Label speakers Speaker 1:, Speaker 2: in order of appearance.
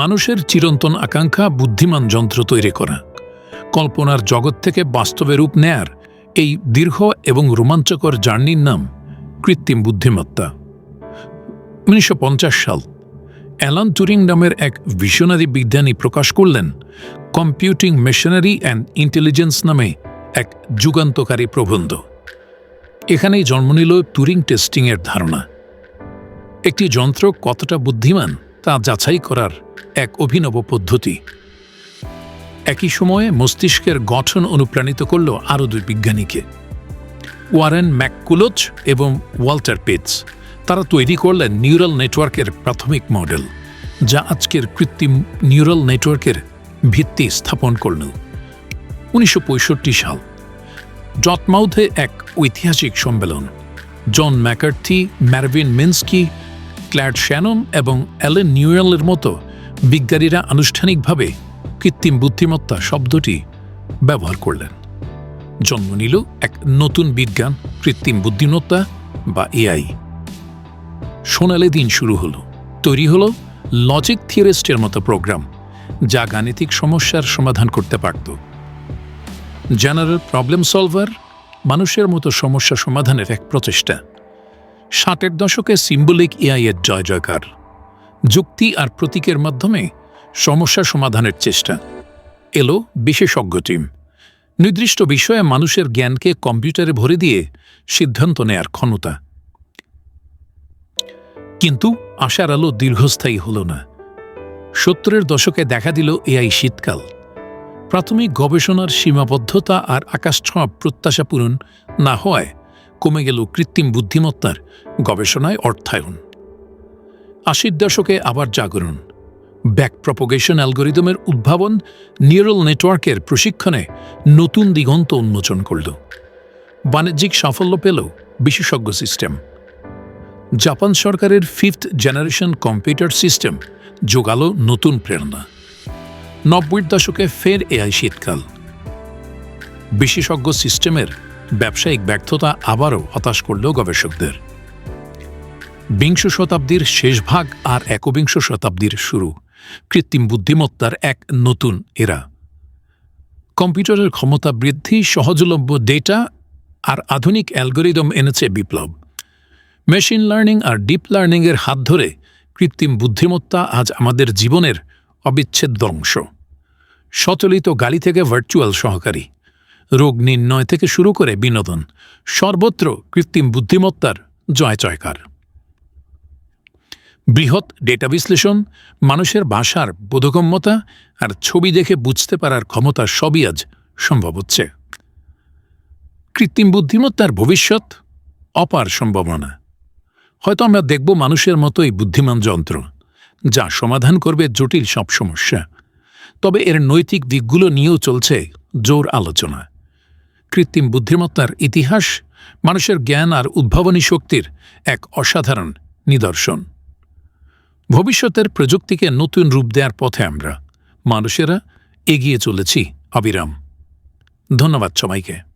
Speaker 1: মানুষের চিরন্তন আকাঙ্ক্ষা বুদ্ধিমান যন্ত্র তৈরি করা। কল্পনার জগৎ থেকে বাস্তবে রূপ নেয়ার এই দীর্ঘ এবং রোমাঞ্চকর জার্নির নাম কৃত্রিম বুদ্ধিমত্তা। উনিশশো পঞ্চাশ সাল, অ্যালান টুরিং নামের এক ভিশনারি বিজ্ঞানী প্রকাশ করলেন কম্পিউটিং মেশিনারি অ্যান্ড ইন্টেলিজেন্স নামে এক যুগান্তকারী প্রবন্ধ। এখানেই জন্ম নিল টুরিং টেস্টিংয়ের ধারণা। একটি যন্ত্র কতটা বুদ্ধিমান যাচাই করার এক অভিনব পদ্ধতি। একই সময়ে মস্তিষ্কের গঠন অনুপ্রাণিত করল আরও দুই বিজ্ঞানীকে। ওয়ারেন ম্যাককুলোচ এবং ওয়াল্টার পেটস, তারা তৈরি করলেন নিউরাল নেটওয়ার্কের প্রাথমিক মডেল, যা আজকের কৃত্রিম নিউরাল নেটওয়ার্কের ভিত্তি স্থাপন করল। উনিশশো পঁয়ষট্টি সাল জটমাউথে এক ঐতিহাসিক সম্মেলন, John McCarthy, Marvin Minsky Claude Shannon এবং অ্যালেন নিউয়েলের মতো বিজ্ঞানীরা আনুষ্ঠানিকভাবে কৃত্রিম বুদ্ধিমত্তা শব্দটি ব্যবহার করলেন। জন্ম নিল এক নতুন বিজ্ঞান, কৃত্রিম বুদ্ধিমত্তা বা এআই সোনালি দিন শুরু হলো। তৈরি হলো লজিক থিওরিস্টের মতো প্রোগ্রাম, যা গাণিতিক সমস্যার সমাধান করতে পারত। জেনারেল প্রবলেম সলভার মানুষের মতো সমস্যা সমাধানের এক প্রচেষ্টা। ষাটের দশকে সিম্বলিক এআইয়ের জয় জয়কার। যুক্তি আর প্রতীকের মাধ্যমে সমস্যা সমাধানের চেষ্টা। এলো বিশেষজ্ঞ টিম। নির্দিষ্ট বিষয়ে মানুষের জ্ঞানকে কম্পিউটারে ভরে দিয়ে সিদ্ধান্ত নেয়ার ক্ষমতা। কিন্তু আশার আলো দীর্ঘস্থায়ী হল না। সত্তরের দশকে দেখা দিল এআই শীতকাল। প্রাথমিক গবেষণার সীমাবদ্ধতা আর আকাশছোঁয়া প্রত্যাশা পূরণ না হওয়ায় কমে গেল কৃত্রিম বুদ্ধিমত্তার গবেষণায় অর্থায়ন। আশির দশকে আবার জাগরণ। ব্যাক প্রপোগেশন অ্যালগোরিদমের উদ্ভাবন নিউরাল নেটওয়ার্কের প্রশিক্ষণে নতুন দিগন্ত উন্মোচন করল। বাণিজ্যিক সাফল্য পেল বিশেষজ্ঞ সিস্টেম। জাপান সরকারের ফিফথ জেনারেশন কম্পিউটার সিস্টেম যোগালো নতুন প্রেরণা। নব্বইয়ের দশকে ফের এআই শীতকাল। বিশেষজ্ঞ সিস্টেমের ব্যবসায়িক ব্যর্থতা আবারও হতাশ করল গবেষকদের। বিংশ শতাব্দীর শেষ ভাগ আর একবিংশ শতাব্দীর শুরু। কৃত্রিম বুদ্ধিমত্তার এক নতুন এরা। কম্পিউটারের ক্ষমতা বৃদ্ধি, সহজলভ্য ডেটা আর আধুনিক অ্যালগোরিদম এনেছে বিপ্লব। মেশিন লার্নিং আর ডিপ লার্নিংয়ের হাত ধরে কৃত্রিম বুদ্ধিমত্তা আজ আমাদের জীবনের অবিচ্ছেদ্য অংশ। সচলিত গালি থেকে ভার্চুয়াল সহকারী। রোগ নির্ণয় থেকে শুরু করে বিনোদন, সর্বত্র কৃত্রিম বুদ্ধিমত্তার জয় জয়কার বৃহৎ ডেটা বিশ্লেষণ, মানুষের ভাষার বোধগম্যতা আর ছবি দেখে বুঝতে পারার ক্ষমতা সবই আজ সম্ভব হচ্ছে। কৃত্রিম বুদ্ধিমত্তার ভবিষ্যৎ অপার সম্ভাবনা। হয়তো আমরা দেখব মানুষের মতোই বুদ্ধিমান যন্ত্র, যা সমাধান করবে জটিল সব সমস্যা। তবে এর নৈতিক দিকগুলো নিয়েও চলছে জোর আলোচনা। কৃত্রিম বুদ্ধিমত্তার ইতিহাস, মানুষের জ্ঞান আর উদ্ভাবনী শক্তির এক অসাধারণ নিদর্শন। ভবিষ্যতের প্রযুক্তিকে নতুন রূপ দেওয়ার পথে আমরা, মানুষেরা এগিয়ে চলেছি, অবিরাম। ধন্যবাদ সবাইকে।